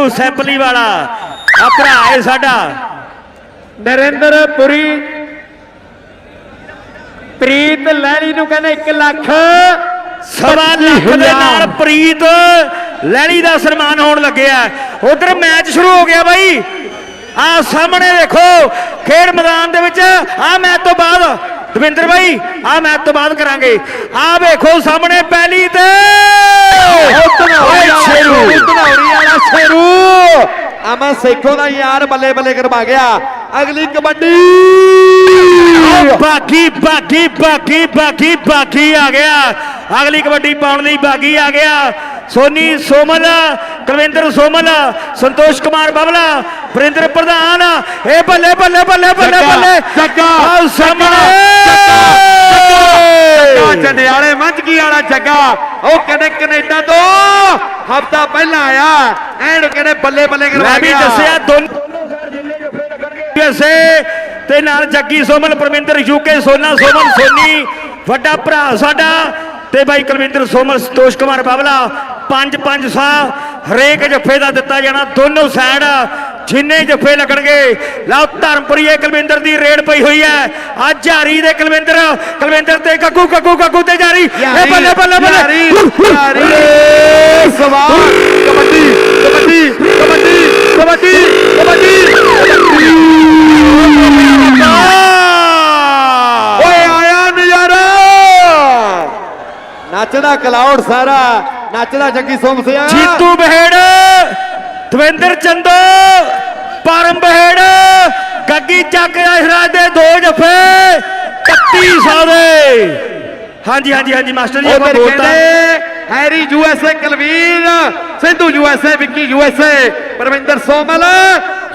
ਗੱਗੂ ਸੈਂਪਲੀ ਵਾਲਾ। ਆ ਭਰਾ ਏ ਸਾਡਾ। ਨਰਿੰਦਰ ਪੁਰੀ ਪ੍ਰੀਤ ਲਹਿਰੀ ਨੂੰ ਕਹਿੰਦੇ 1 ਲੱਖ ਸਵਾ ਲੱਖ ਦੇ ਨਾਲ ਪ੍ਰੀਤ ਲੈਲੀ ਦਾ ਸਨਮਾਨ ਹੋਣ ਲੱਗਿਆ ਉਧਰ ਮੈਚ ਸ਼ੁਰੂ ਹੋ ਗਿਆ ਬਾਈ। ਆ ਸਾਹਮਣੇ ਦੇਖੋ ਖੇਡ ਮੈਦਾਨ ਦੇ ਵਿੱਚ ਆ ਮੈਚ ਤੋਂ ਬਾਅਦ ਦਵਿੰਦਰ ਬਾਈ ਆ ਮੈਚ ਤੋਂ ਬਾਅਦ ਕਰਾਂਗੇ। ਆ ਵੇਖੋ ਸਾਹਮਣੇ ਪਹਿਲੀ ਤੇ। ਸ਼ੇਰੂ। ਸ਼ੇਰੂ। ਅਮਨ ਸੇਖੋ ਦਾ ਯਾਰ ਬੱਲੇ ਬੱਲੇ ਕਰਵਾ ਗਿਆ। ਅਗਲੀ ਕਬੱਡੀ। ਬਾਕੀ ਬਾਕੀ ਬਾਕੀ ਬਾਕੀ ਬਾਕੀ ਆ ਗਿਆ। ਅਗਲੀ ਕਬੱਡੀ ਪਾਉਣ ਲਈ ਬਾਗੀ ਆ ਗਿਆ। ਸੋਨੀ ਸੋਮਲ ਕੁਲਵਿੰਦਰ ਸੋਮਲ ਸੰਤੋਸ਼ ਕੁਮਾਰ ਬਬਲਾ ਵਰਿੰਦਰ ਪ੍ਰਧਾਨ ਇਹ ਬੱਲੇ ਬੱਲੇ ਬੱਲੇ ਬੱਲੇ ਜੱਗਾ, ਬੱਲੇ। ਜੱਗਾ, ਸਾਹਮਣੇ। ਆ ਜੰਡਿਆਲੇ ਮੰਝਗੀ ਵਾਲਾ ਜੱਗਾ ਉਹ ਕਹਿੰਦੇ ਕੈਨੇਡਾ ਤੋਂ? ਹਫਤਾ ਪਹਿਲਾਂ ਆਇਆ ਐਨ ਕਹਿੰਦੇ ਬੱਲੇ ਬੱਲੇ ਕਰਵਾ ਮੈਂ ਵੀ ਗਿਆ। ਦੱਸਿਆ ਦੋਨੋਂ ਵੈਸੇ ਤੇ ਨਾਲ ਜੱਗੀ ਸੋਮਲ ਪਰਮਿੰਦਰ ਯੂਕੇ ਸੋਨਾ ਸੋਮਲ ਸੋਨੀ ਵੱਡਾ ਭਰਾ ਸਾਡਾ ਤੇ ਬਾਈ ਕੁਲਵਿੰਦਰ ਸੋਮਲ ਸੰਤੋਸ਼ ਕੁਮਾਰ ਬਾਬਲਾ ਪੰਜ ਪੰਜ ਸਾ ਹਰੇਕ ਜੱਫੇ ਦਾ ਦਿੱਤਾ ਜਾਣਾ ਦੋਨੋਂ ਸਾਈਡ ਜਿੰਨੇ ਜੱਫੇ ਲੱਗਣਗੇ ਲਓ ਧਰਮਪੁਰੀਏ ਕੁਲਵਿੰਦਰ ਦੀ ਰੇਡ ਪਈ ਹੋਈ ਹੈ। ਆ ਜਾਰੀ ਦੇ ਕੁਲਵਿੰਦਰ ਕੁਲਵਿੰਦਰ ਤੇ ਗੱਗੂ ਗੱਗੂ ਗੱਗੂ ਤੇ ਜਾਰੀ। ਇਹ ਬੱਲੇ ਬੱਲੇ ਬੱਲੇ। ਸਵਾਰ। ਕਬੱਡੀ ਕਬੱਡੀ ਕਬੱਡੀ ਕਬੱਡੀ ਕਬੱਡੀ! ਓਏ ਆਇਆ ਨਜ਼ਾਰਾ। ਨੱਚਦਾ ਕਲਾਉਡ ਸਾਰਾ। ਨੱਚਦਾ ਜੱਗੀ ਸੋਮ ਸਿਆ। ਜੀਤੂ ਬਹਿੜ ਦਵਿੰਦਰ ਚੰਦੋ ਪਰਮ ਬਹਿੜ ਗੱਗੀ ਚੱਕ ਅਹਿਰਾਜ ਦੇ ਦੋ ਜਫੇ 3100 ਦੇ। ਹਾਂਜੀ ਹਾਂਜੀ ਹਾਂਜੀ ਮਾਸਟਰ ਜੀ ਆਪਾਂ ਬੋਲਤਾ। Harry USA Kalvir, Sindhu USA Vicky USA Parwinder Somal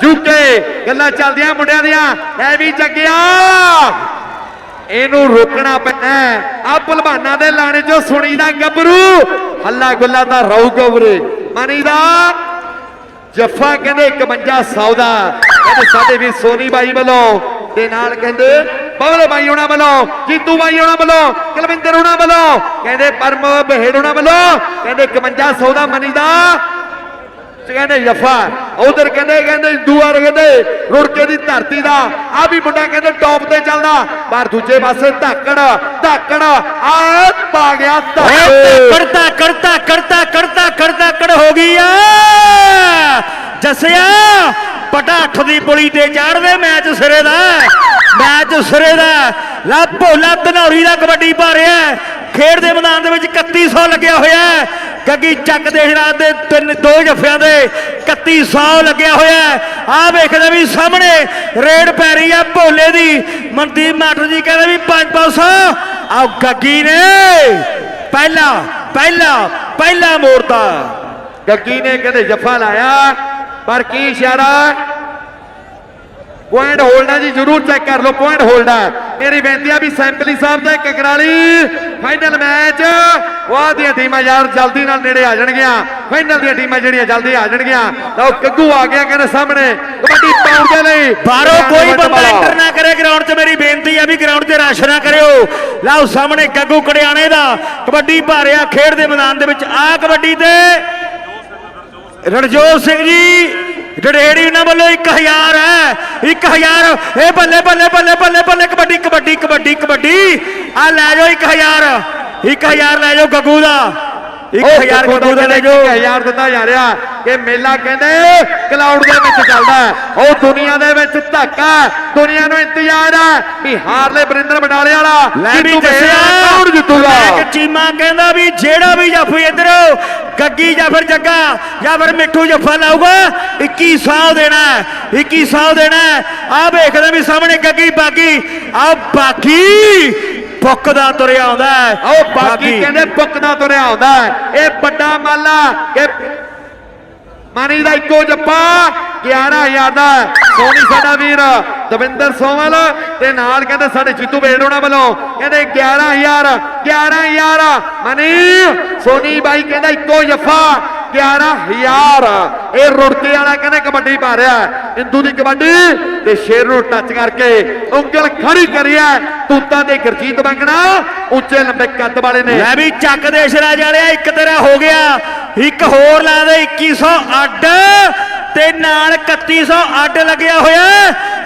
UK ਗੱਲਾਂ ਚੱਲਦੀਆਂ ਮੁੰਡਿਆਂ ਦੀਆਂ, ਐ ਵੀ ਜੱਗਿਆ ਇਹਨੂੰ ਰੋਕਣਾ ਪੈਣਾ ਆ ਭਲਵਾਨਾਂ ਦੇ ਲਾਣੇ ਚੋਂ ਸੁਣੀਦਾ ਗੱਭਰੂ, ਹੱਲਾ ਗੁੱਲਾ ਦਾ ਰੌ ਗਵਰੇ ਮਨੀਦਾ, ਜੱਫਾ ਕਹਿੰਦੇ 5100 ਦਾ। ਕਹਿੰਦੇ ਸਾਡੇ ਵੀ ਸੋਨੀ ਬਾਈ ਵੱਲੋਂ ਤੇ ਨਾਲ ਕਹਿੰਦੇ ਬਬਲ ਬਾਈ ਉਹਨਾਂ ਵੱਲੋਂ, ਜੀਤੂ ਬਾਈ ਉਹਨਾਂ ਵੱਲੋਂ, ਕੁਲਵਿੰਦਰ ਉਹਨਾਂ ਵੱਲੋਂ। ਕਹਿੰਦੇ, ਪਰਮ ਬਹਿੜ ਉਹਨਾਂ ਵੱਲੋਂ। ਕਹਿੰਦੇ 5100 ਦਾ ਮਨੀ ਦਾ। ਕਹਿੰਦੇ, ਜਫ਼ਾ ਉਧਰ ਕਹਿੰਦੇ ਕਹਿੰਦੇ, ਦੂਆਰ ਕਹਿੰਦੇ, ਰੁੜਕੇ ਦੀ ਧਰਤੀ ਦਾ, ਆ ਵੀ ਮੁੰਡਾ ਕਹਿੰਦੇ ਟੌਪ ਤੇ ਚੱਲਦਾ। ਪਰ ਦੂਜੇ ਪਾਸੇ ਧਾਕੜ ਧਾਕੜ ਆ ਪਾ ਗਿਆ ਧਾਕੜ। ਕਰਤਾ ਕਰਤਾ ਕਰਤਾ ਕਰਤਾ ਕਰਤਾ ਹੋ ਗਈ ਆ। ਜਸਿਆ ਪਟਾ ਦੀ ਪੁਲੀ ਤੇ ਚਾੜਦੇ ਮੈਚ ਸਿਰੇ ਦਾ। ਮੈਚ ਸਿਰੇ ਦਾ। ਲੱਭ ਭੋਲਾ ਧਨੌਰੀ ਦਾ ਕਬੱਡੀ ਪਾ ਰਿਹਾ। ਖੇਡ ਦੇ ਮੈਦਾਨ ਦੇ ਵਿੱਚ 3100 ਲੱਗਿਆ ਹੋਇਆ। ਹੈ। ਗੱਗੀ ਚੱਕ ਦੇ ਹਰਾਤ ਦੇ ਤਿੰਨ, ਦੋ ਜਫਿਆਂ ਦੇ 3100 ਲੱਗਿਆ ਹੋਇਆ ਆ ਵੇਖਦੇ ਵੀ ਸਾਹਮਣੇ ਰੇਡ ਪੈ ਰਹੀ ਆ ਭੋਲੇ ਦੀ। ਮਨਦੀਪ ਮਾਟਰ ਜੀ ਕਹਿੰਦੇ ਵੀ 5-500 ਆਓ ਗੱਗੀ ਨੇ ਪਹਿਲਾ ਪਹਿਲਾ ਪਹਿਲਾ ਮੋੜਤਾ ਗੱਗੀ ਨੇ ਕਹਿੰਦੇ ਜੱਫਾ ਲਾਇਆ, ਪਰ ਕੀ ਇਸ਼ਾਰਾ? ਪੁਆਇੰਟ ਹੋਲਡ ਹੈ ਜੀ ਜਰੂਰ ਚੈੱਕ ਕਰ ਲਓ ਪੁਆਇੰਟ ਹੋਲਡ ਹੈ ਮੇਰੀ ਬੇਨਤੀ ਆ ਵੀ ਸੈਂਪਲੀ ਸਾਹਿਬ ਤੇ ਕਕਰਾਲੀ ਫਾਈਨਲ ਮੈਚ ਵਾਹ ਦੀਆਂ ਟੀਮਾਂ ਯਾਰ ਜਲਦੀ ਨਾਲ ਨੇੜੇ ਆ ਜਾਣਗੀਆਂ। ਫਾਈਨਲ ਦੀਆਂ ਟੀਮਾਂ ਜਿਹੜੀਆਂ ਜਲਦੀ ਆ ਜਾਣਗੀਆਂ। ਲਓ ਗੱਗੂ ਆ ਗਿਆ ਕਹਿੰਦੇ ਸਾਹਮਣੇ। ਕਬੱਡੀ ਪਾਉਣ ਦੇ ਲਈ। ਬਾਹਰੋਂ ਕੋਈ ਬੰਦਾ। ਐਂਟਰ ਨਾ ਕਰੇ ਗਰਾਊਂਡ 'ਚ। ਮੇਰੀ ਬੇਨਤੀ ਆ ਵੀ ਗਰਾਊਂਡ 'ਚ ਰਸ਼ ਨਾ ਕਰਿਓ। ਲਓ ਸਾਹਮਣੇ ਗੱਗੂ ਕੜਿਆਣੇ ਦਾ। ਕਬੱਡੀ ਰਿਹਾ ਖੇਡ ਦੇ ਮੈਦਾਨ ਦੇ ਵਿੱਚ। ਆ ਕਬੱਡੀ ਤੇ ਰਣਜੋਤ ਸਿੰਘ ਜੀ ਡੜੇੜੀ ਉਹਨਾਂ ਵੱਲੋਂ 1000 ਹੈ 1000 ਇਹ ਬੱਲੇ ਬੱਲੇ ਬੱਲੇ ਬੱਲੇ ਬੱਲੇ, ਕਬੱਡੀ ਕਬੱਡੀ ਕਬੱਡੀ ਕਬੱਡੀ। ਆ ਲੈ ਜਾਓ 1000 1000 ਲੈ ਜਾਓ ਗੱਗੂ ਦਾ। 1000 ਗੱਗੂ ਦਾ ਲੈ ਜਾਓ 1000 ਦਿੱਤਾ ਜਾ ਰਿਹਾ ਕਿ ਮੇਲਾ ਕਹਿੰਦੇ ਕਲਾਉਡ ਦੇ ਵਿੱਚ ਚੱਲਦਾ। ਉਹ ਦੁਨੀਆ ਦੇ ਵਿੱਚ ਧੱਕਾ। ਦੁਨੀਆ ਨੂੰ ਇੰਤਜ਼ਾਰ ਹੈ। ਵੀ ਹਾਰਲੇ ਬਰਿੰਦਰ ਬਡਾਲੇ ਵਾਲਾ ਜਿੱਤੂ ਦੱਸਿਆ। ਕੌਣ ਜਿੱਤੂਗਾ। ਮੈਂ ਕਿ ਚੀਮਾ ਕਹਿੰਦਾ ਵੀ ਜਿਹੜਾ ਵੀ ਜਾਫੀ ਇੱਧਰ ਗੱਗੀ ਜਾਂ ਫਿਰ ਜੱਗਾ ਜਾਂ ਫਿਰ ਮਿੱਠੂ ਜੱਫਾ ਲਾਊਗਾ 2100 ਦੇਣਾ ਹੈ, 2100 ਦੇਣਾ ਆ ਵੇਖਦੇ ਵੀ ਸਾਹਮਣੇ ਗੱਗੀ ਬਾਗੀ। ਆ ਬਾਕੀ ਪੁੱਕਦਾ ਤੁਰਿਆ ਆਉਂਦਾ ਹੈ। ਬਾਕੀ ਕਹਿੰਦੇ ਪੁੱਕਦਾ ਤੁਰਿਆ ਆਉਂਦਾ ਹੈ। ਇਹ ਵੱਡਾ ਮਾਲਾ ਕਿ ਮਾਨੀ ਦਾ ਇੱਕੋ ਜੱਪਾ 11000 ਦਾ। ਸੋਨੀ ਸਾਡਾ ਵੀਰ ਦਵਿੰਦਰ ਸੋਮਲ ਤੇ ਨਾਲ ਕਹਿੰਦੇ ਸਾਡੇ ਜੀਤੂ ਬੇੜੋਣਾ ਵੱਲੋਂ ਕਹਿੰਦੇ 11000 11000 ਮਨੀ ਸੋਨੀ ਬਾਈ ਕਹਿੰਦਾ ਇੱਕੋ ਜੱਫਾ 11000 ਇਹ ਰੁੜਕੇ ਵਾਲਾ ਕਹਿੰਦੇ ਕਬੱਡੀ ਪਾ ਰਿਹਾ ਇੰਦੂ ਦੀ ਕਬੱਡੀ ਤੇ ਸ਼ੇਰ ਨੂੰ ਟੱਚ ਕਰਕੇ ਉਂਗਲ ਖੜੀ ਕਰਿਆ ਤੂਤਾਂ ਦੇ ਗੁਰਜੀਤ ਮੰਗਣਾ ਉੱਚੇ ਲੰਬੇ ਕੱਦ ਵਾਲੇ ਨੇ। ਲੈ ਵੀ ਚੱਕ ਦੇ ਸ਼ਰਾਜ ਵਾਲਿਆ ਇੱਕ ਤੇਰਾ ਹੋ ਗਿਆ। ਇੱਕ ਹੋਰ ਲਾ ਦੇ 2100 ਅੱਡ ਤੇ ਨਾਲ 3100 ਅੱਡ ਲੱਗਿਆ ਹੋਇਆ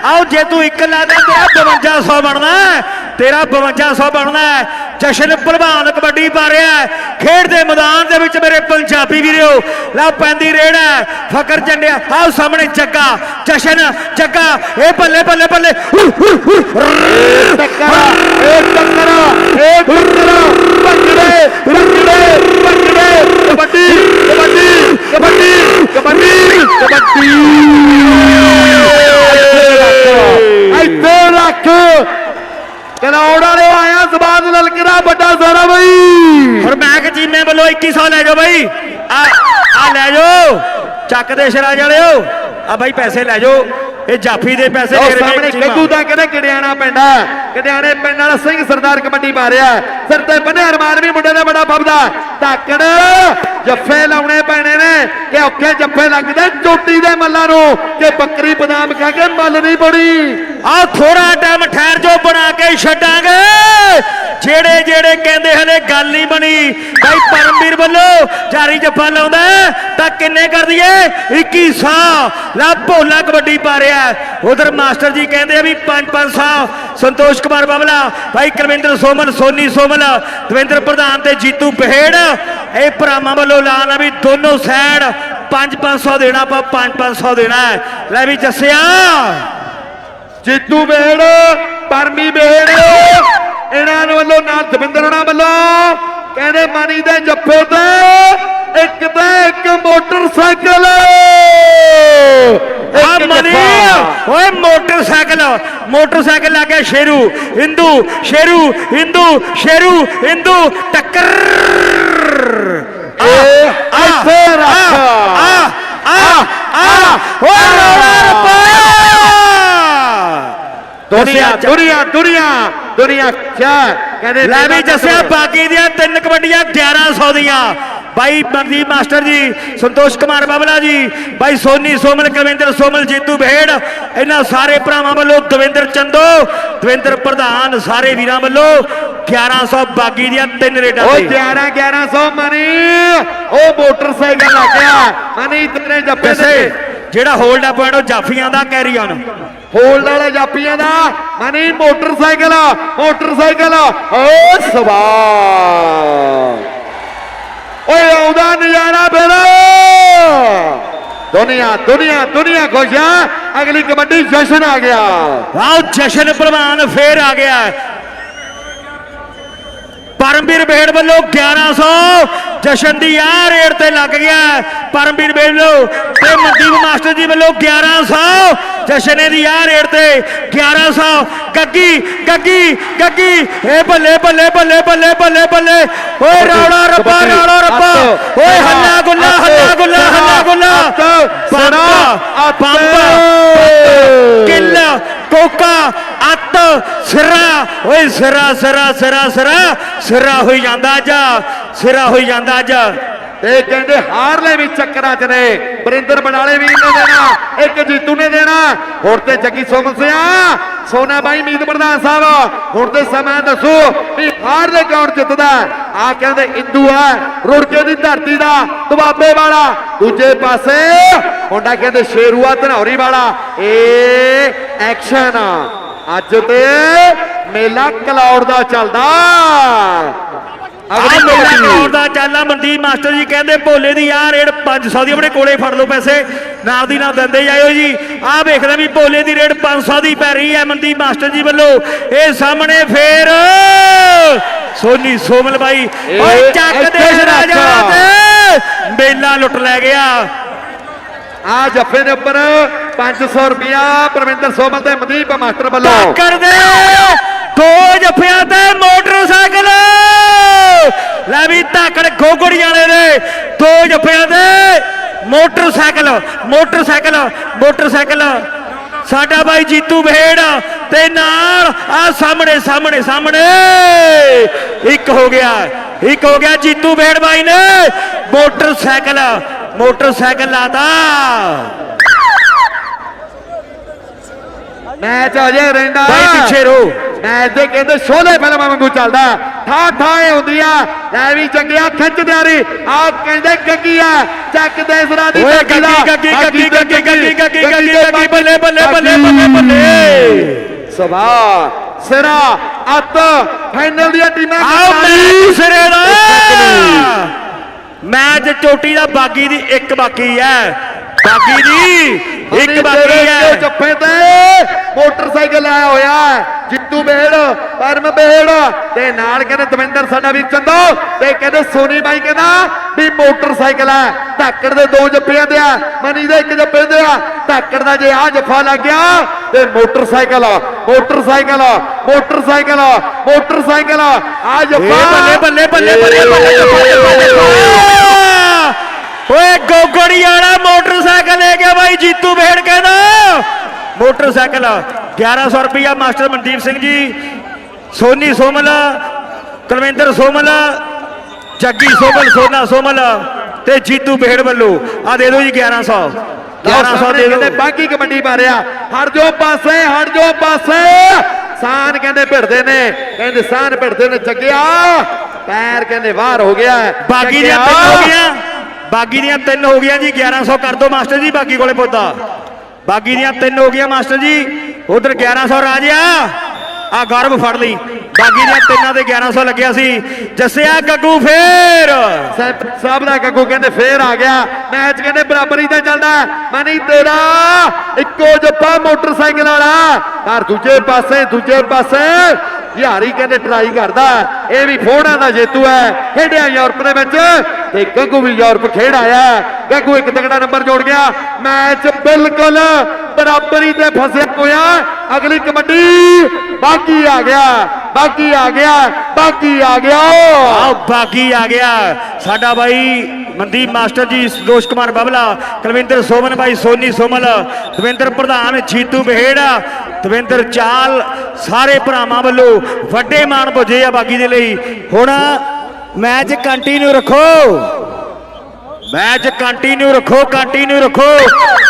ਆਓ ਜੇ ਤੂੰ ਇੱਕ ਲਾ ਦੇ, ਤੇਰਾ 5200 ਬਣਦਾ ਹੈ। ਤੇਰਾ 5200 ਬਣਦਾ ਹੈ। ਜਸ਼ਨ ਭਲਵਾਨ ਕਬੱਡੀ ਪਾ ਰਿਹਾ ਖੇਡ ਦੇ ਮੈਦਾਨ ਦੇ ਵਿੱਚ ਮੇਰੇ ਪੰਜਾਬੀ ਵੀਰੋ ਲਾ ਪੈਂਦੀ ਰੇਡ ਹੈ। ਫਕਰ ਜੰਡਿਆ ਆਓ ਸਾਹਮਣੇ ਜੱਗਾ ਜਸ਼ਨ ਜੱਗਾ ਇਹ ਬੱਲੇ ਬੱਲੇ ਬੱਲੇ। ਹੁ, ਇਹ ਟੱਕਰਾ ਇਹ ਟੱਕਰਾ ਇਹ ਟੱਕਰਾ। ਭੰਗੜੇ ਕਬੱਡੀ ਕਬੱਡੀ ਕਬੱਡੀ ਕਬੱਡੀ ਕਬੱਡੀ। ਇੱਥੇ ਰੱਖ। ਕਨੌੜ ਵਾਲੇ ਆਇਆ ਜ਼ਬਾਨ ਲਲਕਰਾ ਵੱਡਾ ਸਾਰਾ ਬਈ। ਹੁਣ ਮੈਂ ਕਿ ਜੀਮੇ ਵੱਲੋਂ 2100 ਲੈ ਜਾਓ ਬਾਈ। ਆ ਆ ਲੈ ਜਾਓ। ਚੱਕ ਦੇ ਸ਼ਰਾਜ ਵਾਲਿਓ। ਆ ਬਾਈ ਪੈਸੇ ਲੈ ਜਾਓ। ਇਹ ਜਾਫੀ ਦੇ ਪੈਸੇ ਦੇ ਰਹੇ ਸਾਹਮਣੇ ਨੇ। ਕੱਦੂ ਦਾ ਕਹਿੰਦੇ ਕੜਿਆਣਾ ਪਿੰਡ ਆ ਪਿੰਡ ਵਾਲਾ ਸਿੰਘ ਸਰਦਾਰ ਕਬੱਡੀ ਮਾਰਿਆ ਸਿਰ ਤੇ ਬੰਨੇ ਅਰਮਾਨ ਵੀ ਮੁੰਡੇ ਦਾ ਬੜਾ ਫੱਬਦਾ ਧਾਕੜ ਜੱਫੇ ਲਾਉਣੇ ਪੈਣੇ ਨੇ ਕਿ ਔਖੇ ਜੱਫੇ ਲੱਗਦੇ ਚੋਟੀ ਦੇ ਮੱਲਾਂ ਨੂੰ ਕਿ ਬੱਕਰੀ ਬਦਾਮ ਖਾ ਕੇ ਮੱਲ ਨਹੀਂ ਪੜੀ। ਆ ਥੋੜਾ ਟਾਈਮ ਠਹਿਰ ਜੋ ਬਣਾ ਕੇ ਛੱਡਾਂਗੇ। ਜਿਹੜੇ ਜਿਹੜੇ ਕਹਿੰਦੇ ਹਲੇ ਗੱਲ ਨਹੀਂ ਬਣੀ ਬਾਈ ਪਰਮਵੀਰ ਵੱਲੋਂ ਜਾਰੀ ਜੱਫਾ ਲਾਉਂਦਾ ਤਾਂ ਕਿੰਨੇ ਕਰ ਦਈਏ? 2100 ਲਾ ਭੋਲਾ ਕਬੱਡੀ ਪਾ ਰਿਹਾ ਉਧਰ ਮਾਸਟਰ ਜੀ ਕਹਿੰਦੇ ਆ ਵੀ 5-500 ਸੰਤੋਸ਼ ਕੁਮਾਰ ਬਾਬਲਾ ਭਾਈ ਕੁਲਵਿੰਦਰ ਸੋਮਲ ਸੋਨੀ ਸੋਮਲ ਦਵਿੰਦਰ ਪ੍ਰਧਾਨ ਤੇ ਜੀਤੂ ਬਹਿੜ। ਇਹ ਭਰਾਵਾਂ ਵੱਲੋਂ ਐਲਾਨ ਆ ਵੀ ਦੋਨੋਂ ਸਾਈਡ 5-500 ਦੇਣਾ, ਆਪਾਂ 5-500 ਦੇਣਾ ਲੈ ਵੀ ਜੱਸਿਆ। ਜੀਤੂ ਬੇੜ ਪਰਮੀ ਬੇੜ ਇਹਨਾਂ ਵੱਲੋਂ ਨਾਲ ਦਵਿੰਦਰ ਵੱਲੋਂ ਕਹਿੰਦੇ ਮਨੀ ਦੇ ਜੱਫੇ ਤੇ ਇੱਕ ਤੇ ਇੱਕ ਮੋਟਰਸਾਈਕਲ। ਆ ਇੱਕ ਮਨੀ ਜੱਫਾ। ਓਏ ਮੋਟਰਸਾਈਕਲ ਮੋਟਰਸਾਈਕਲ ਆ ਗਿਆ ਸ਼ੇਰੂ। ਹਿੰਦੂ ਸ਼ੇਰੂ ਹਿੰਦੂ ਸ਼ੇਰੂ ਹਿੰਦੂ ਟੱਕਰ। ਇਹ ਇੱਥੇ ਰੱਖ। ਆ ਆ ਆ ਓਏ ਰੋੜਾ ਰੱਬਾ ਦੁਨੀਆ ਦੁਨੀਆ ਦੁਨੀਆ ਦੁਨੀਆ। ਕਿਆ ਕਹਿੰਦੇ ਲੈ ਵੀ ਜੱਸਿਆ ਬਾਕੀ ਦੀਆਂ ਤਿੰਨ ਕਬੱਡੀਆਂ 1100 ਦੀਆਂ। ਬਾਈ ਮਨਦੀਪ ਮਾਸਟਰ ਜੀ ਸੰਤੋਸ਼ ਕੁਮਾਰ ਬਾਬਲਾ ਜੀ ਬਾਈ ਸੋਨੀ ਸੋਮਲ ਕਵਿੰਦਰ ਸੋਮਲ ਜੀਤੂ ਭੇੜ ਇਹਨਾਂ ਸਾਰੇ ਭਰਾਵਾਂ ਵੱਲੋਂ ਦਵਿੰਦਰ ਚੰਦੋ ਦਵਿੰਦਰ ਪ੍ਰਧਾਨ ਸਾਰੇ ਵੀਰਾਂ ਵੱਲੋਂ 1100 ਬਾਗੀ ਦੀਆਂ ਤਿੰਨ ਰੇਡਾਂ ਉਹ ਤੇ। 11 1100 ਮਨੀ। ਉਹ ਮੋਟਰਸਾਈਕਲ ਆ। ਗਿਆ ਮਨੀ ਤੇਰੇ ਜੱਫੇ ਤੇ ਜਿਹੜਾ ਹੋਲਡ ਅਪ ਪੁਆਇੰਟ ਉਹ ਜਾਫੀਆਂ ਦਾ ਕੈਰੀ ਆਨ ਹੋਲਡ ਵਾਲੇ ਜਾਪੀਆਂ ਦਾ। Mani motorcycle motorcycle. ਓ ਸਵਾਰ ਓਏ ਆਉਂਦਾ ਨਜ਼ਾਰਾ ਫਿਰ। ਦੁਨੀਆ ਦੁਨੀਆ ਦੁਨੀਆ ਖੁਸ਼ ਆ। ਅਗਲੀ ਕਬੱਡੀ ਜਸ਼ਨ ਆ ਗਿਆ। ਆਓ ਜਸ਼ਨ ਪ੍ਰਵਾਨ ਫੇਰ ਆ ਗਿਆ। ਪਰਮਵੀਰ ਬੇੜ ਵੱਲੋਂ 1100 ਜਸ਼ਨ ਦੀ ਆ ਰੇਡ ਤੇ ਲੱਗ ਗਿਆ। ਪਰਮਵੀਰ ਬੇੜ ਵੱਲੋਂ ਤੇ ਮਨਦੀਪ ਮਾਸਟਰ ਜੀ ਵੱਲੋਂ 1100 ਜਸ਼ਨ ਦੀ ਆ ਰੇਡ ਤੇ 1100 ਗੱਗੀ ਗੱਗੀ ਗੱਗੀ। ਏ ਬੱਲੇ ਬੱਲੇ ਬੱਲੇ ਬੱਲੇ ਬੱਲੇ ਬੱਲੇ। ਓਏ ਰੌਲਾ ਰੱਬਾ ਰੌਲਾ ਰੱਬਾ। ਓਏ ਹੱਲਾ ਗੁੱਲਾ ਹੱਲਾ ਗੁੱਲਾ ਹੱਲਾ ਗੁੱਲਾ। ਬੰਬ ਬੰਬ ਕਿੱਲ ਕੋਕਾ ਅੱਤ, ਸਿਰਾ, ਓਏ ਸਿਰਾ ਸਿਰਾ ਸਿਰਾ ਸਿਰਾ ਸਿਰਾ ਹੋਈ ਜਾਂਦਾ ਜਾ ਸਿਰਾ ਹੋਈ ਜਾਂਦਾ ਜਾ ਤੇ ਕਹਿੰਦੇ ਹਾਰਲੇ ਵੀ ਚੱਕਰਾਂ 'ਚ ਨੇ ਬਰਿੰਦਰ ਬਨਾਲੇ ਵੀ ਨੇ ਦੇਣਾ, ਇੱਕ ਜੀਤੂ ਨੇ ਦੇਣਾ। ਹੁਣ ਤੇ ਜੱਗੀ ਸੋਮਨ ਸਿਆ, ਸੋਨਾ ਬਾਈ ਮੀਤ ਪ੍ਰਧਾਨ ਸਾਹਿਬ, ਹੁਣ ਤੇ ਸਮਾਂ ਦੱਸੋ ਵੀ ਹਾਰਲੇ ਕੌਣ ਜਿੱਤਦਾ ਆ ਕਹਿੰਦੇ ਇੰਦੂ ਆ ਰੁੜਕੇ ਦੀ ਧਰਤੀ ਦਾ ਦਬਾਬੇ ਵਾਲਾ। ਦੂਜੇ ਪਾਸੇ ਮੁੰਡਾ ਕਹਿੰਦੇ ਸ਼ੇਰੂਆ ਧਨੌਰੀ ਵਾਲਾ। ਏ ਐਕਸ਼ਨ ਅੱਜ ਤੇ ਮੇਲਾ ਕਲੌੜ ਦਾ ਚੱਲਦਾ। ਅਗਲੀ ਮੇਲਾ ਕਰੋੜ ਦਾ ਚਾਲਾ ਮਨਦੀਪ ਮਾਸਟਰ ਜੀ ਕਹਿੰਦੇ ਭੋਲੇ ਦੀ ਆ ਰੇਡ 500 ਦੀ ਆਪਣੇ ਕੋਲੇ ਫੜ ਲਓ ਪੈਸੇ। ਨਾਲ ਦੀ ਨਾਲ ਦਿੰਦੇ ਜਾਇਓ ਜੀ। ਆਹ ਵੇਖਦੇ ਵੀ ਭੋਲੇ ਦੀ ਰੇਡ 500 ਦੀ ਪੈ ਰਹੀ ਹੈ ਮਨਦੀਪ ਮਾਸਟਰ ਜੀ ਵੱਲੋਂ। ਇਹ ਸਾਹਮਣੇ ਫੇਰ ਸੋਨੀ ਸੋਮਲ ਬਾਈ। ਓਏ ਚੱਕ ਦੇ ਰਾਜਾ। ਤੇ। ਮੇਲਾ ਲੁੱਟ ਲੈ ਗਿਆ। ਆ ਜੱਫੇ ਦੇ ਉੱਪਰ 500 ਰੁਪਿਆ ਪ੍ਰਵਿੰਦਰ ਸੋਮਲ ਤੇ ਮਨਦੀਪ ਮਾਸਟਰ ਵੱਲੋਂ। ਕਰ ਦੇ। ਦੋ ਜੱਫਿਆਂ ਤੇ ਮੋਟਰਸਾਈਕਲ। ਲੈ ਵੀ ਧਾਕੜ ਗੋਗੜੀ ਵਾਲੇ ਦੇ ਦੋ ਜੱਫਿਆਂ ਤੇ ਮੋਟਰਸਾਈਕਲ ਮੋਟਰਸਾਈਕਲ ਮੋਟਰਸਾਈਕਲ। ਸਾਡਾ ਬਾਈ ਜੀਤੂ ਭੇੜ ਤੇ ਨਾਲ ਆ ਸਾਹਮਣੇ ਸਾਹਮਣੇ ਸਾਹਮਣੇ। ਇੱਕ ਹੋ ਗਿਆ ਇੱਕ ਹੋ ਗਿਆ ਜੀਤੂ ਭੇੜ ਬਾਈ ਨੇ। ਮੋਟਰਸਾਈਕਲ ਮੋਟਰਸਾਈਕਲ ਲਾਤਾ। ਮੈਚ ਅਜੇ ਰਹਿੰਦਾ ਬਾਈ ਪਿੱਛੇ ਰੋ ਮੈਚ ਦੇ ਕਹਿੰਦੇ ਸ਼ੋਲੇ ਫਿਲਮਾਂ ਵਾਂਗੂ ਚੱਲਦਾ ਠਾ ਠਾਏ ਹੁੰਦੀ ਆ ਲੈ ਵੀ ਚੰਗਿਆ ਖਿੱਚ ਦਿਆਰੀ ਆ ਕਹਿੰਦੇ ਗੱਗੀ ਆ ਚੱਕ ਦੇ ਸਰਾ ਦੀ ਓਏ। ਗੱਗੀ ਗੱਗੀ ਗੱਗੀ ਗੱਗੀ ਗੱਗੀ ਗੱਗੀ ਤੇ ਗੱਗੀ ਬੱਲੇ ਬੱਲੇ ਬੱਲੇ ਬੱਲੇ ਬੱਲੇ। ਸਭਾ ਸਿਰਾ ਅੱਤ ਫਾਈਨਲ ਦੀਆਂ ਟੀਮਾਂ ਆਓ ਮੈਚ ਸਿਰੇ ਦਾ। ਮੈਚ ਚੋਟੀ ਦਾ ਬਾਗੀ ਦੀ ਇੱਕ ਬਾਕੀ ਹੈ। ਬਾਗੀ ਦੀ ਇੱਕ ਬਾਕੀ ਹੈ। ਚੱਪੇ ਤੇ ਮੋਟਰਸਾਈਕਲ ਆਇਆ ਹੋਇਆ। ਜਿੱਤੂ ਬੇੜ ਪਰਮ ਬੇੜ। ਤੇ ਨਾਲ ਕਹਿੰਦੇ ਦਵਿੰਦਰ ਸਾਡਾ ਵੀਰ ਚੰਦੋ। ਤੇ ਕਹਿੰਦੇ ਸੋਨੀ ਬਾਈ ਕਹਿੰਦਾ ਵੀ ਮੋਟਰਸਾਈਕਲ ਹੈ। ਧਾਕੜ ਦੇ ਦੋ ਜੱਫਿਆਂ ਦੇ ਆ। ਮਨੀ ਦੇ ਇੱਕ ਜੱਫੇ ਦੇ ਆ। ਧਾਕੜ ਦਾ ਜੇ ਆ ਜੱਫਾ ਲੱਗ ਗਿਆ ਤੇ ਮੋਟਰਸਾਈਕਲ ਮੋਟਰਸਾਈਕਲ ਮੋਟਰਸਾਈਕਲ ਮੋਟਰਸਾਈਕਲ। ਆ ਜੱਫਾ। ਬੱਲੇ ਬੱਲੇ ਬੱਲੇ ਬੱਲੇ ਬੱਲੇ। ਓਏ ਗੋਗੜੀ ਵਾਲਾ ਮੋਟਰਸਾਈਕਲ ਲੈ ਗਿਆ ਬਾਈ ਜੀਤੂ ਭੇੜ ਕਹਿੰਦਾ। ਮੋਟਰਸਾਈਕਲ 1100 ਰੁਪਇਆ ਮਾਸਟਰ ਮਨਦੀਪ ਸਿੰਘ ਜੀ ਸੋਨੀ ਸੋਮਲ ਕੁਲਵਿੰਦਰ ਸੋਮਲ ਜੱਗੀ ਸੋਮਲ ਸੋਨਾ ਸੋਮਲ ਤੇ ਜੀਤੂ ਭੇੜ ਵੱਲੋਂ। ਆ ਦੇ ਦਿਓ ਜੀ 1100 1100 ਦੇ ਕਹਿੰਦੇ ਦਿਓ। ਬਾਗੀ ਕਬੱਡੀ ਮਾਰਿਆ। ਹਟ ਜੋ ਪਾਸੇ ਹਟ ਜੋ ਪਾਸੇ। ਸਾਨ ਕਹਿੰਦੇ ਭਿੜਦੇ ਨੇ। ਕਹਿੰਦੇ ਸਾਨ ਭਿੜਦੇ ਨੇ ਜੱਗਿਆ। ਪੈਰ ਕਹਿੰਦੇ ਬਾਹਰ ਹੋ ਗਿਆ। ਬਾਗੀ ਜੱਗਿਆ। ਤਿੰਨ ਹੋ ਗਈਆਂ। ਬਾਗੀ ਦੀਆਂ ਤਿੰਨ ਹੋ ਗਈਆਂ ਜੀ 1100 ਕਰ ਦਿਓ ਮਾਸਟਰ ਜੀ ਬਾਗੀ ਕੋਲੇ ਪੁੱਤਾ ਬਾਗੀ ਦੀਆਂ ਤਿੰਨ ਹੋ ਗਈਆਂ ਮਾਸਟਰ ਜੀ, ਉਧਰ 1100 ਰਾਜਿਆ ਆ। ਗਰਭ ਫੜ ਲਈ। ਬਾਗੀ ਦੀਆਂ ਤਿੰਨਾਂ ਤੇ 1100 ਲੱਗਿਆ ਸੀ। ਜੱਸਿਆ ਗੱਗੂ ਫੇਰ। ਸਾਹਿਬ ਦਾ ਗੱਗੂ ਕਹਿੰਦੇ ਫੇਰ ਆ ਗਿਆ। ਮੈਚ ਕਹਿੰਦੇ ਬਰਾਬਰੀ ਦਾ ਚੱਲਦਾ। ਮਨੀ ਤੇਰਾ, ਇੱਕੋ ਜੱਪਾ ਮੋਟਰਸਾਈਕਲ ਵਾਲਾ। ਪਰ ਦੂਜੇ ਪਾਸੇ ਦੂਜੇ ਪਾਸੇ। ਯਾਰੀ ਕਹਿੰਦੇ ਟਰਾਈ ਕਰਦਾ। ਇਹ ਵੀ ਫੋੜਾ ਦਾ ਜੇਤੂ ਹੈ। ਖੇਡਿਆ ਯੂਰਪ ਦੇ ਵਿੱਚ। ਤੇ ਗੱਗੂ ਵੀ ਯੂਰਪ ਖੇਡ ਆਇਆ ਗੱਗੂ ਇੱਕ ਤਗੜਾ ਨੰਬਰ ਜੋੜ ਗਿਆ। ਮੈਚ ਬਿਲਕੁਲ ਬਰਾਬਰੀ ਤੇ ਫਸਿਆ ਹੋਇਆ ਅਗਲੀ ਕਬੱਡੀ ਬਾਕੀ ਆ ਗਿਆ। ਬਾਕੀ ਆ ਗਿਆ। ਬਾਕੀ ਆ ਗਿਆ। ਆਓ ਬਾਗੀ ਆ ਗਿਆ। ਸਾਡਾ ਬਾਈ ਮਨਦੀਪ ਮਾਸਟਰ ਜੀ ਸੰਤੋਸ਼ ਕੁਮਾਰ ਬਬਲਾ, ਕੁਲਵਿੰਦਰ ਸੋਮਨ ਬਾਈ, ਸੋਨੀ ਸੋਮਲ, ਦਵਿੰਦਰ ਪ੍ਰਧਾਨ ਜੀਤੂ ਬਹੇੜਾ, ਦਵਿੰਦਰ ਚਾਲ, ਸਾਰੇ ਭਰਾਵਾਂ ਵੱਲੋਂ ਵੱਡੇ ਮਾਣ ਪੁੱਜੇ ਆ ਬਾਗੀ ਦੇ ਲਈ। ਹੁਣ ਮੈਚ ਕੰਟੀਨਿਊ ਰੱਖੋ। ਮੈਚ ਕੰਟੀਨਿਊ ਰੱਖੋ ਕੰਟੀਨਿਊ ਰੱਖੋ।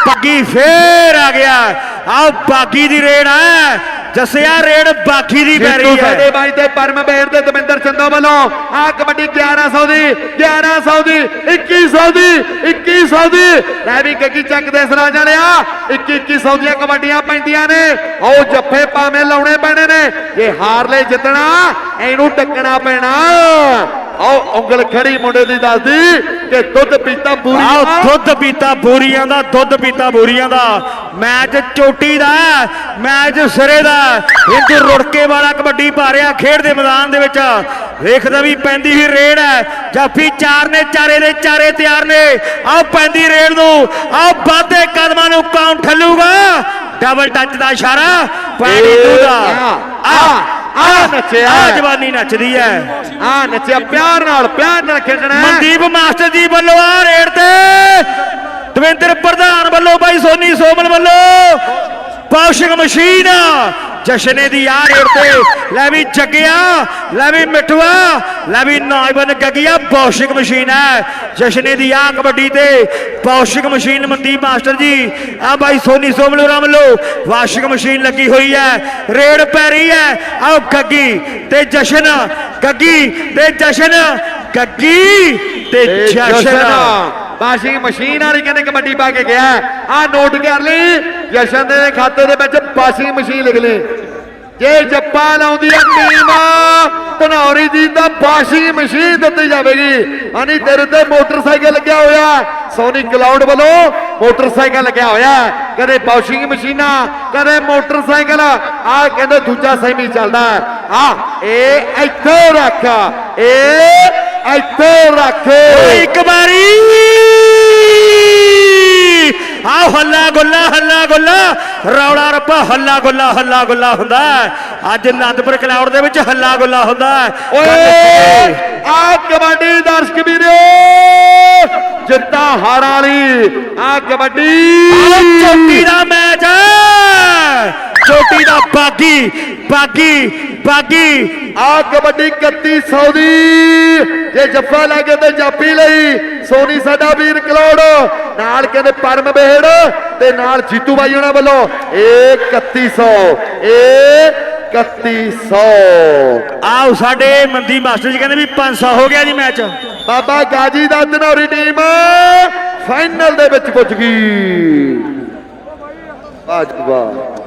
ਬਾਗੀ ਫੇਰ ਆ ਗਿਆ। ਆਓ ਬਾਗੀ ਦੀ ਰੇਡ ਹੈ। ਜੱਸਿਆ ਰੇਡ ਬਾਗੀ ਦੀ ਪੈ ਰਹੀ ਸਾਡੇ ਹੈ। ਬਾਈ ਤੇ ਪਰਮ ਬੇਰ ਤੇ ਦਵਿੰਦਰ ਚੰਦੋ ਵੱਲੋਂ ਆ ਕਬੱਡੀ 1100 ਦੀ 1100 ਦੀ 2100 ਦੀ 2100 ਦੀ। ਲੈ ਵੀ ਗੱਗੀ ਚੱਕ ਦੇ ਸਰਾ ਜਾਣਿਆ। 21 2100 ਦੀਆਂ ਕਬੱਡੀਆਂ ਪੈਂਦੀਆਂ ਨੇ। ਉਹ ਜੱਫੇ ਭਾਵੇਂ ਲਾਉਣੇ ਪੈਣੇ ਨੇ। ਜੇ ਹਾਰ ਲੈ ਜਿੱਤਣਾ ਇਹਨੂੰ ਟੱਕਣਾ ਪੈਣਾ। ਆਓ ਉਂਗਲ ਖੜੀ ਮੁੰਡੇ ਦੀ ਦੱਸਦੀ ਕਿ ਦੁੱਧ ਪੀਤਾ ਪੂਰੀ ਆਓ ਦੁੱਧ ਪੀਤਾ ਬੋਰੀਆਂ ਦਾ ਦੁੱਧ ਪੀਤਾ ਬੋਰੀਆਂ ਦਾ। ਮੈਚ ਚੋਟੀ ਦਾ ਮੈਚ ਸਿਰੇ ਦਾ। ਹਿੰਦੂ ਰੁੜਕੇ ਵਾਲਾ ਕਬੱਡੀ ਪਾ ਰਿਹਾ ਖੇਡ ਦੇ ਮੈਦਾਨ ਦੇ ਵਿੱਚ। ਵੇਖਦਾ ਵੀ ਪੈਂਦੀ ਹੀ ਰੇਡ ਹੈ। ਜਾਫੀ ਚਾਰ ਨੇ ਚਾਰੇ ਦੇ ਚਾਰੇ ਤਿਆਰ ਨੇ। ਆਓ ਪੈਂਦੀ ਰੇਡ ਨੂੰ। ਆਓ ਵਾਧੇ ਕਦਮਾਂ ਨੂੰ ਕੌਣ ਠੱਲੂਗਾ? ਡਬਲ ਟੱਚ ਦਾ ਇਸ਼ਾਰਾ। ਪੈਣੀ ਦੂਦਾ ਆ ਆ ਨੱਚਿਆ। ਆ ਜਵਾਨੀ ਨੱਚਦੀ ਹੈ ਆ ਨੱਚਿਆ ਪਿਆਰ ਨਾਲ ਪਿਆਰ ਨਾਲ ਖੇਡਣਾ। ਮਨਦੀਪ ਮਾਸਟਰ ਜੀ ਵੱਲੋਂ ਆ ਰੇਡ ਤੇ। ਦਵਿੰਦਰ ਪ੍ਰਧਾਨ ਵੱਲੋਂ ਬਾਈ ਸੋਨੀ ਸੋਮਲ ਵੱਲੋਂ। ਪਾਸ਼ਿੰਗ ਮਸ਼ੀਨ ਜਸ਼ਨੇ ਦੀ ਆ ਰੇਡ ਤੇ। ਲੈ ਵੀ ਜੱਗਿਆ ਲੈ ਵੀ ਮਿਠਵਾ ਲੈ ਵੀ ਨਾਇਬਨ ਗੱਗਿਆ ਪਾਸ਼ਿੰਗ ਮਸ਼ੀਨ ਹੈ। ਜਸ਼ਨੇ ਦੀ ਆ ਕਬੱਡੀ ਤੇ ਪਾਸ਼ਿੰਗ ਮਸ਼ੀਨ ਮਨਦੀਪ ਮਾਸਟਰ ਜੀ। ਆ ਬਾਈ ਸੋਨੀ ਸੋਮਲ ਹੋਰਾਂ ਵੱਲੋਂ ਵਾਸ਼ਿੰਗ ਮਸ਼ੀਨ ਲੱਗੀ ਹੋਈ ਹੈ। ਰੇਡ ਪੈ ਰਹੀ ਹੈ। ਆਓ ਗੱਗੀ ਤੇ ਜਸ਼ਨ ਗੱਗੀ ਤੇ ਜਸ਼ਨ ਗੱਗੀ ਤੇ ਜਸ਼ਨ। ਜਸ਼ਨ ਮਸ਼ੀਨ ਵਾਲੀ ਕਹਿੰਦੇ ਕਬੱਡੀ ਪਾ ਕੇ ਗਿਆ। ਆ ਨੋਟ ਕਰ ਲਈ, ਜਸ਼ਨ ਦੇ ਖਾਤੇ ਦੇ ਵਿੱਚ ਵਾਸ਼ਿੰਗ ਮਸ਼ੀਨ ਲਿਖ ਲਈ। ਜੇ ਜੱਪਾ ਲਾਉਂਦੀ ਆ ਟੀਮ ਧਨੌਰੀ ਦੀ ਤਾਂ ਵਾਸ਼ਿੰਗ ਮਸ਼ੀਨ ਦਿੱਤੀ ਜਾਵੇਗੀ। ਅਨੀ ਤੇਰੇ ਤੇ ਮੋਟਰਸਾਈਕਲ ਲੱਗਿਆ ਹੋਇਆ, ਸੋਨੀ ਕਲਾਉਡ ਵੱਲੋਂ ਮੋਟਰਸਾਈਕਲ ਲੱਗਿਆ ਹੋਇਆ। ਕਦੇ ਵਾਸ਼ਿੰਗ ਮਸ਼ੀਨਾਂ ਕਦੇ ਮੋਟਰਸਾਈਕਲ, ਆ ਕਹਿੰਦੇ ਦੂਜਾ ਸੈਮੀ ਚੱਲਦਾ। ਆ, ਇਹ ਇੱਥੇ ਰੱਖ, ਇਹ ਇੱਥੇ ਰੱਖ ਇੱਕ ਵਾਰੀ। ਆਓ ਹੱਲਾ ਗੁੱਲਾ ਹੱਲਾ ਗੁੱਲਾ। ਰੌਲਾ ਰੱਪਾ ਹੱਲਾ ਗੁੱਲਾ ਹੱਲਾ ਗੁੱਲਾ ਹੁੰਦਾ। ਅੱਜ ਅਨੰਦਪੁਰ ਕਲਾਉਡ ਦੇ ਵਿੱਚ ਹੱਲਾ ਗੁੱਲਾ ਹੁੰਦਾ। ਓਏ ਆ ਕਬੱਡੀ ਦਰਸ਼ਕ ਵੀਰੋ ਜਿੱਤਾ ਹਾਰ ਵਾਲੀ ਆ ਕਬੱਡੀ। ਚੋਟੀ ਦਾ ਮੈਚ ਹੈ। ਚੋਟੀ ਦਾ ਬਾਗੀ ਬਾਗੀ ਬਾਗੀ। ਆ ਕਬੱਡੀ 3100 ਦੀ ਜੇ ਜੱਫਾ ਲੱਗੇ ਤੇ ਜਾਪੀ ਲਈ ਸੋਨੀ ਸਾਡਾ ਵੀਰ ਕਲੋੜ ਨਾਲ ਕਹਿੰਦੇ ਪਰਮ ਬੇੜ ਤੇ ਨਾਲ ਜੀਤੂ ਬਾਈ ਉਹਨਾਂ ਵੱਲੋਂ। ਇਹ 3100 ਇਹ 3100 ਆਓ ਸਾਡੇ ਮੰਦੀ ਮਾਸਟਰ ਜੀ ਕਹਿੰਦੇ ਵੀ 500 ਹੋ ਗਿਆ ਜੀ ਮੈਚ। ਬਾਬਾ ਗਾਜੀ ਦਾ ਧਨੌਰੀ ਟੀਮ ਫਾਈਨਲ ਦੇ ਵਿੱਚ ਪੁੱਜ ਗਈ। ਵਾਹ ਵਾਹ